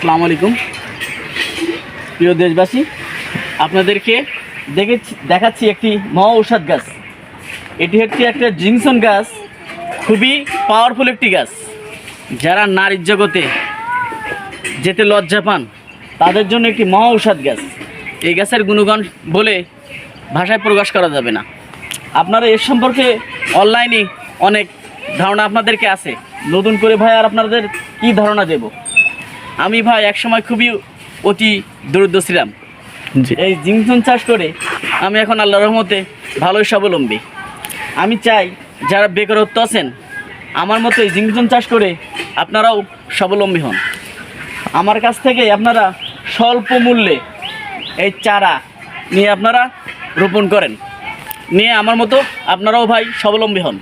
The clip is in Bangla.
আসসালামু আলাইকুম। প্রিয় দেশবাসী, আপনাদেরকে দেখেছি দেখাচ্ছি একটি মহা গাছ। এটি হচ্ছে একটা জিংসন গাছ, খুবই পাওয়ারফুল একটি গাছ। যারা নারীর জগতে যেতে লজ্জা পান, তাদের জন্য একটি মহা গাছ। এই গাছের গুণগান বলে ভাষায় প্রকাশ করা যাবে না। আপনারা এর সম্পর্কে অনলাইনে অনেক ধারণা আপনাদেরকে আছে। নতুন করে ভাই, আর আপনাদের কী ধারণা দেব? আমি ভাই একসময় খুবই অতি দরিদ্র ছিলাম। জি। এই জিংসন চাষ করে আমি এখন আল্লাহ রহমতে ভালোই স্বাবলম্বী। আমি চাই যারা বেকারত্ব আছেন আমার মতো এই জিংসন চাষ করে আপনারাও স্বাবলম্বী হন। আমার কাছ থেকে আপনারা স্বল্প মূল্যে এই চারা নিয়ে আপনারা রোপণ করেন। নিয়ে আমার মতো আপনারাও ভাই স্বাবলম্বী হন।